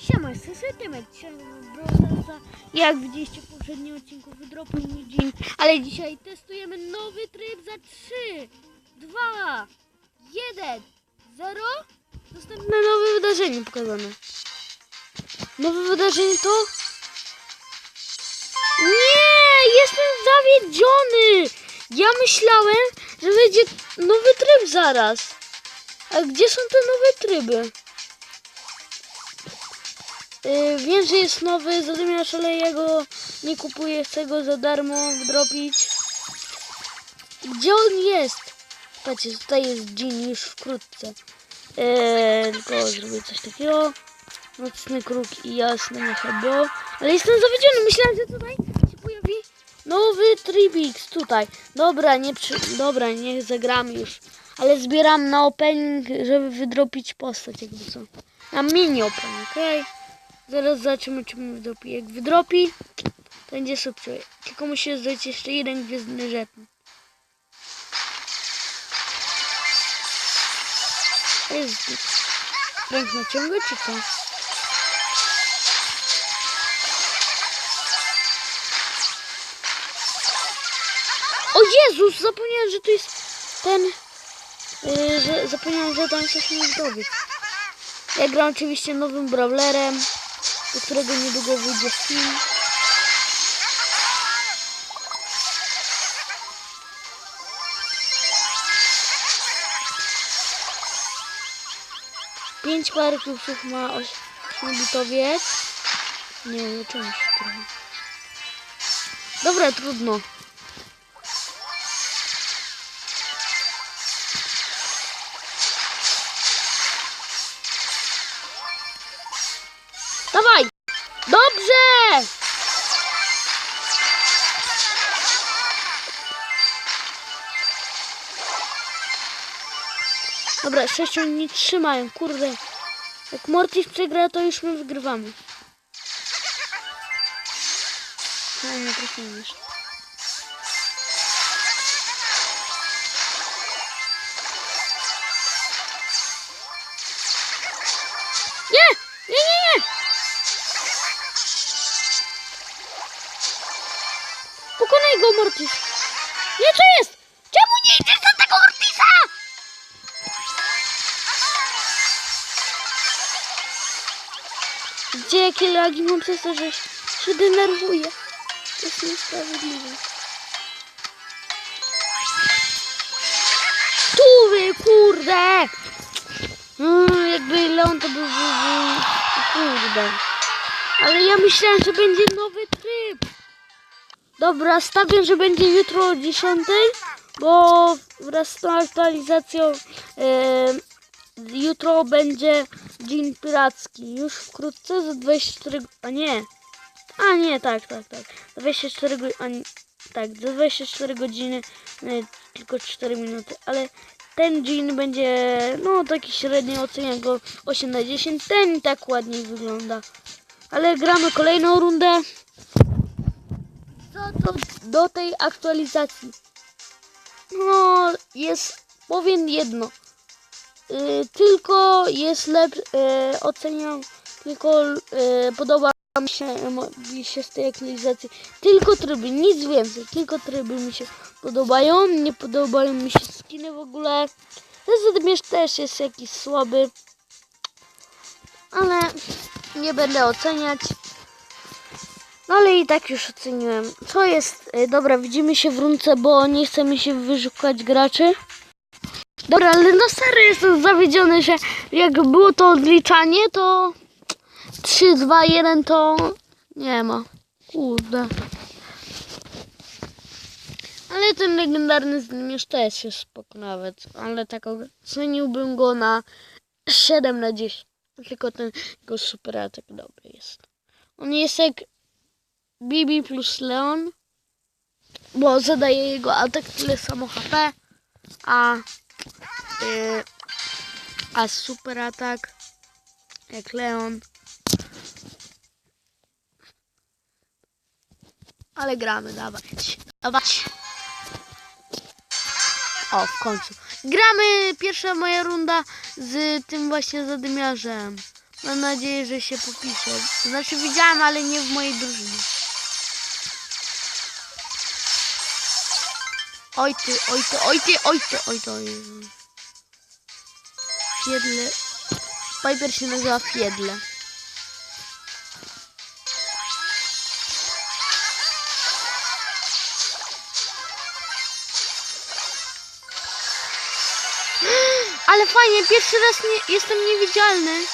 Siema, jestem Browsersa. Jak widzieliście w poprzednim odcinku wydropił mi dzień, ale dzisiaj testujemy nowy tryb za 3, 2, 1, 0. Następne nowe wydarzenie pokazane. Nowe wydarzenie to... Nie! Jestem zawiedziony! Ja myślałem, że będzie nowy tryb zaraz. A gdzie są te nowe tryby? Yy, wiem, że jest nowy zadymiarz, ale ja nie kupuję, chcę go za darmo wdropić. Gdzie on jest? Patrzcie, tutaj jest Jean już wkrótce. Yy, tylko zrobię coś takiego. Nocny kruk i jasne niebo. Ale jestem zawiedziony, myślałem, że tutaj się pojawi nowy Tribix tutaj. Dobra, nie przy... Dobra, niech zagramy już. Ale zbieram na opening, żeby wydropić postać jakby co. Na mini opening, okej? Zaraz zobaczymy, czy mi wydropi. Jak wydropi, to będzie szybciej. Tylko musi zdać jeszcze jeden gwiezdny żeton. To jest ręk naciągać, czy co? O Jezus, zapomniałem, że to jest ten... Yy, że zapomniałem, że tam coś mi zdobyć. Ja gram oczywiście nowym brawlerem, do którego niedługo wyjdzie film. Pięć parków ma 8 bitowiec. Nie wiem, czemu się trochę. Dobra, trudno. Dawaj! Dobrze! Dobra, sześciu nie trzymają, kurde. Jak Mortis przegra, to już my wygrywamy. No, nie trafimy jeszcze. Pokonaj go, Mortis! Nie, co jest? Czemu nie idziesz do tego Mortisa? Gdzie jakie lagi mam przez to, że się denerwuję? To jest niesprawiedliwe. Tu wy, kurde! Mm, jakby Leon to był kurde. Ale ja myślałem, że będzie nowy tryb. Dobra, stawiam, że będzie jutro o 10, bo wraz z tą aktualizacją e, jutro będzie dzień piracki. Już wkrótce za 24, a nie. A nie, tak, tak, tak. Za 24 go- a nie, tak, za 24 godziny, e, tylko 4 minuty, ale ten jean będzie, no taki średnio oceniam go 8 na 10. Ten i tak ładniej wygląda. Ale gramy kolejną rundę. Do, do tej aktualizacji? No, jest, powiem jedno. Y, tylko jest lepszy, y, oceniam, tylko y, podoba mi się, mi się z tej aktualizacji. Tylko tryby, nic więcej, tylko tryby mi się podobają. Nie podobają mi się skiny w ogóle. Zadmierz też jest jakiś słaby. Ale nie będę oceniać. No ale i tak już oceniłem. Co jest? y, Dobra, widzimy się w runce, bo nie chce mi się wyszukać graczy. Dobra, ale na serio jestem zawiedziony, że jak było to odliczanie, to 3, 2, 1 to nie ma. Kurde. Ale ten legendarny zmierz też jest spoko nawet. Ale tak oceniłbym go na 7 na 10. Tylko ten jego super atak dobry jest. On jest jak Bibi plus Leon, bo zadaje jego atak tyle samo HP, a, yy, a super atak jak Leon. Ale gramy, dawać, dawać. O, w końcu. Gramy pierwsza moja runda z tym właśnie zadymiarzem. Mam nadzieję, że się popisze. Znaczy widziałem, ale nie w mojej drużynie. Oj ty, oj ty, oj ty, oj ty, oj ty, oj. Fiedle. Piper się nazywa Fiedle. Ale fajnie, pierwszy raz nie, jestem niewidzialny.